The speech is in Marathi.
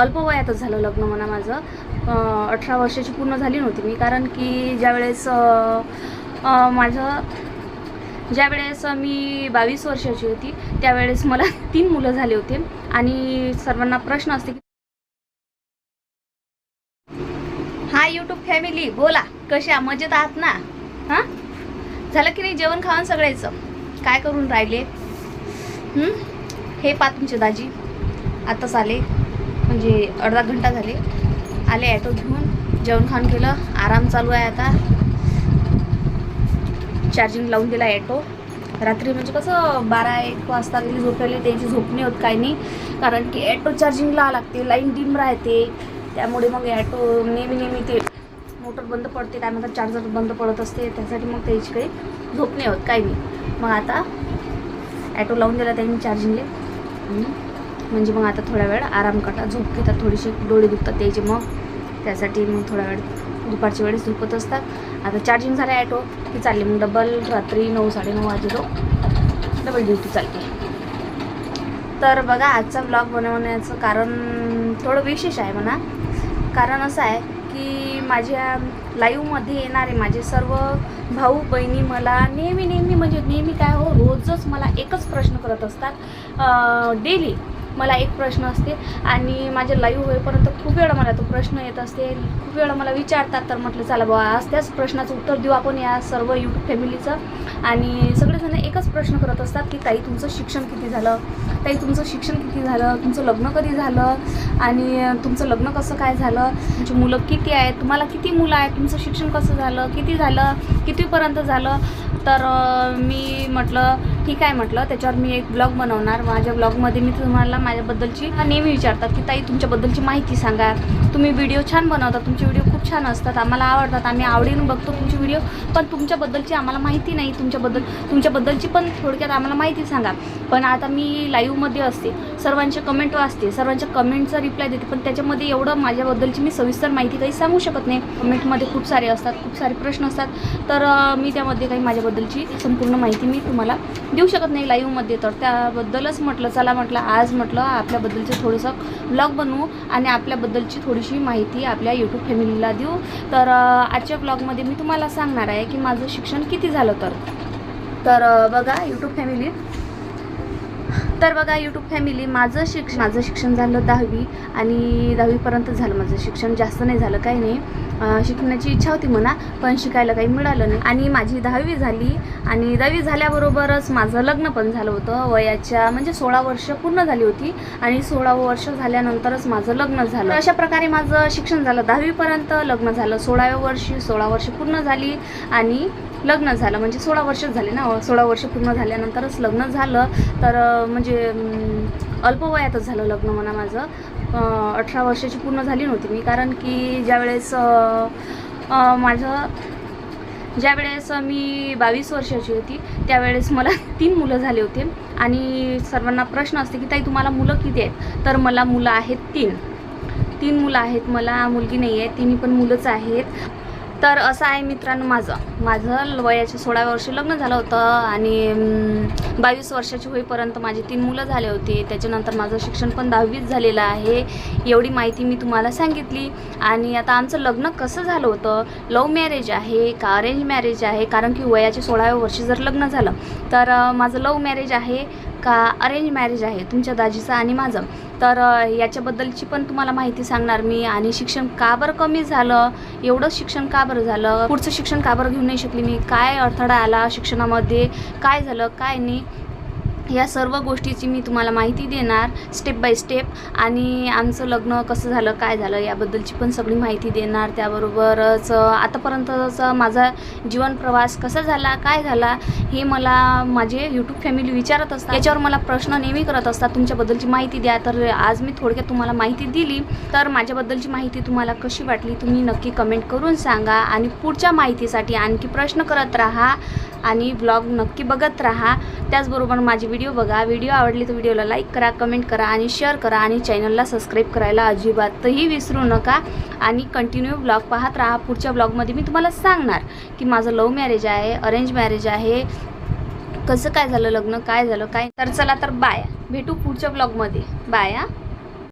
अल्पवयातच झालं लग्न म्हणा माझं. अठरा वर्षाची पूर्ण झाली नव्हती मी कारण की ज्यावेळेस माझं ज्यावेळेस मी बावीस वर्षाची होती त्यावेळेस मला तीन मुलं झाले होते आणि सर्वांना प्रश्न असते की हा यूट्यूब फॅमिली बोला कशा? मजेत आहात ना? हां? झालं की नाही जेवण खावण सगळ्याचं? काय करून राहिले? हे? पा तुमचे दाजी. आत्ताच आले. म्हणजे अर्धा घंटा झाले. आले ॲटो घेऊन जेवण खाऊन केलं आराम चालू आहे आता. चार्जिंग लावून दिला ॲटो रात्री म्हणजे कसं बारा एक वाजता गेली झोपायला त्याची झोप नाही होत काही नाही. कारण की ॲटो चार्जिंगला लागते. लाईन डिम राहते. त्यामुळे मग ॲटो नेहमी नेहमी ते मोटर बंद पडते. काय म्हणतात चार्जर बंद पडत असते. त्यासाठी मग त्याची काही झोप नाही होत. काही नाही. मग आता ॲटो लावून दिला त्यांनी चार्जिंगले म्हणजे मग आता थोडा वेळ आराम करतात झोप घेतात थोडीशी डोळे दुखतात त्याचे मग. त्यासाठी मग थोडा वेळ दुपारच्या वेळेस झोपत असतात. आता चार्जिंग झालं ॲटो की चालली मग डबल रात्री नऊ साडेनऊ वाजेलो हो. डबल ड्युटी चालते. तर बघा आजचा ब्लॉग बनवण्याचं कारण थोडं विशेष आहे म्हणा. कारण असं आहे की माझ्या लाईव्हमध्ये येणारे माझे सर्व भाऊ बहिणी मला नेहमी नेहमी म्हणजे नेहमी काय हो रोजच मला एकच प्रश्न करत असतात. डेली मला एक प्रश्न असते आणि माझ्या लाईव्ह होईपर्यंत खूप वेळा मला तो प्रश्न येत असते. खूप वेळा मला विचारतात तर म्हटलं चला बाबा आज त्याच प्रश्नाचं उत्तर देऊ आपण या सर्व यूट्यूब फॅमिलीचं आणि सगळेजण एकच प्रश्न करत असतात की ताई तुमचं शिक्षण किती झालं? ताई तुमचं शिक्षण किती झालं? तुमचं लग्न कधी झालं? आणि तुमचं लग्न कसं काय झालं? तुमची मुलं किती आहेत? तुम्हाला किती मुलं आहेत? तुमचं शिक्षण कसं झालं? किती झालं? कितीपर्यंत झालं? तर मी म्हटलं ठीक आहे म्हटलं. त्याच्यावर मी एक ब्लॉग बनवणार. माझ्या ब्लॉगमध्ये मी तुम्हाला माझ्याबद्दलची नेहमी विचारतात की ताई तुमच्याबद्दलची माहिती सांगा. तुम्ही व्हिडिओ छान बनवता. तुमचे व्हिडिओ खूप छान असतात. आम्हाला आवडतात. आम्ही आवडीनं बघतो तुमचे व्हिडिओ पण तुमच्याबद्दलची आम्हाला माहिती नाही तुमच्याबद्दल. तुमच्याबद्दलची पण थोडक्यात आम्हाला माहिती सांगा. पण आता मी लाईव्हमध्ये असते. सर्वांचे कमेंट वाचते सर्वांच्या कमेंटचा रिप्लाय देते पण त्याच्यामध्ये एवढं माझ्याबद्दलची मी सविस्तर माहिती काही सांगू शकत नाही. कमेंटमध्ये खूप सारे असतात खूप सारे प्रश्न असतात. तर मी त्यामध्ये काही माझ्याबद्दलची संपूर्ण माहिती मी तुम्हाला देऊ शकत नाही लाईव्हमध्ये तर त्याबद्दलच म्हटलं चला म्हटलं आज म्हटलं आपल्याबद्दलचं थोडंसं ब्लॉग बनवू आणि आपल्याबद्दलची थोडीशी माहिती आपल्या यूट्यूब फॅमिलीला देऊ. तर आजच्या ब्लॉगमध्ये मी तुम्हाला सांगणार आहे की माझं शिक्षण किती झालं तर. तर बघा यूट्यूब फॅमिली तर बघा यूट्यूब फॅमिली माझं शिक्षण माझं शिक्षण झालं दहावी आणि दहावीपर्यंत झालं माझं शिक्षण. जास्त नाही झालं काही नाही. शिकण्याची इच्छा होती म्हणा पण शिकायला काही मिळालं नाही. आणि माझी दहावी झाली आणि दहावी झाल्याबरोबरच माझं लग्न पण झालं होतं. वयाच्या म्हणजे सोळा वर्ष पूर्ण झाली होती आणि सोळावं वर्ष झाल्यानंतरच माझं लग्न झालं. अशा प्रकारे माझं शिक्षण झालं. दहावीपर्यंत लग्न झालं. सोळाव्या वर्षी सोळा वर्ष पूर्ण झाली आणि लग्न झालं. म्हणजे सोळा वर्षच झाले ना सोळा वर्ष पूर्ण झाल्यानंतरच लग्न झालं. तर म्हणजे अल्पवयातच अल्प वयातच झालं लग्न म्हणा माझं. अठरा वर्षाची पूर्ण झाली नव्हती मी. कारण की ज्यावेळेस माझं ज्यावेळेस मी बावीस वर्षाची होती त्यावेळेस मला तीन मुलं झाले होते. आणि सर्वांना प्रश्न असते की ताई तुम्हाला मुलं किती आहेत? तर मला मुलं आहेत तीन. तीन मुलं आहेत मला मुलगी नाही आहे तिन्ही पण मुलंच आहेत. तर असं आहे मित्रांनो माझं. माझं वयाच्या सोळाव्या वर्षी लग्न झालं होतं आणि बावीस वर्षाची होईपर्यंत माझी तीन मुलं झाले होते. त्याच्यानंतर माझं शिक्षण पण दहावीच झालेलं आहे. एवढी माहिती मी तुम्हाला सांगितली. आणि आता आमचं लग्न कसं झालं होतं? लव्ह मॅरेज आहे का अरेंज मॅरेज आहे? कारण की वयाच्या सोळाव्या वर्षी जर लग्न झालं तर माझं लव मॅरेज आहे. का अरेंज मॅरेज आहे तुमच्या दाजीचं आणि माझं? तर याच्याबद्दलची पण तुम्हाला माहिती सांगणार मी. आणि शिक्षण का बरं कमी झालं? एवढं शिक्षण का बरं झालं? पुढचं शिक्षण का बरं घेऊ नाही शकली मी? काय अडथळा आला शिक्षणामध्ये? काय झालं? काय नाही? या सर्व गोष्टीची मी तुम्हाला माहिती देणार स्टेप बाय स्टेप आणि आमचं लग्न कसं झालं काय झालं याबद्दलची पण सगळी माहिती देणार. त्याबरोबरच आतापर्यंतचा माझा जीवन प्रवास कसा झाला काय झाला हे मला माझे यूट्यूब फॅमिली विचारत असतात. याच्यावर मला प्रश्न नेहमी करत असतात. तुमच्याबद्दलची माहिती द्या. तर आज मी थोडक्यात तुम्हाला माहिती दिली. तर माझ्याबद्दलची माहिती तुम्हाला कशी वाटली तुम्ही नक्की कमेंट करून सांगा. आणि पुढच्या माहितीसाठी आणखी प्रश्न करत राहा आणि ब्लॉग नक्की बघत राहा. त्याचबरोबर माझी व्हिडिओ बघा. व्हिडिओ आवडली तर व्हिडिओला लाईक करा कमेंट करा आणि शेअर करा आणि चॅनलला सबस्क्राईब करायला अजिबातही विसरू नका. आणि कंटिन्यू ब्लॉग पाहत राहा. पुढच्या ब्लॉगमध्ये मी तुम्हाला सांगणार की माझं लव्ह मॅरेज आहे अरेंज मॅरेज आहे. कसं काय झालं लग्न काय झालं काय? तर चला तर बाय भेटू पुढच्या ब्लॉगमध्ये बाय हां.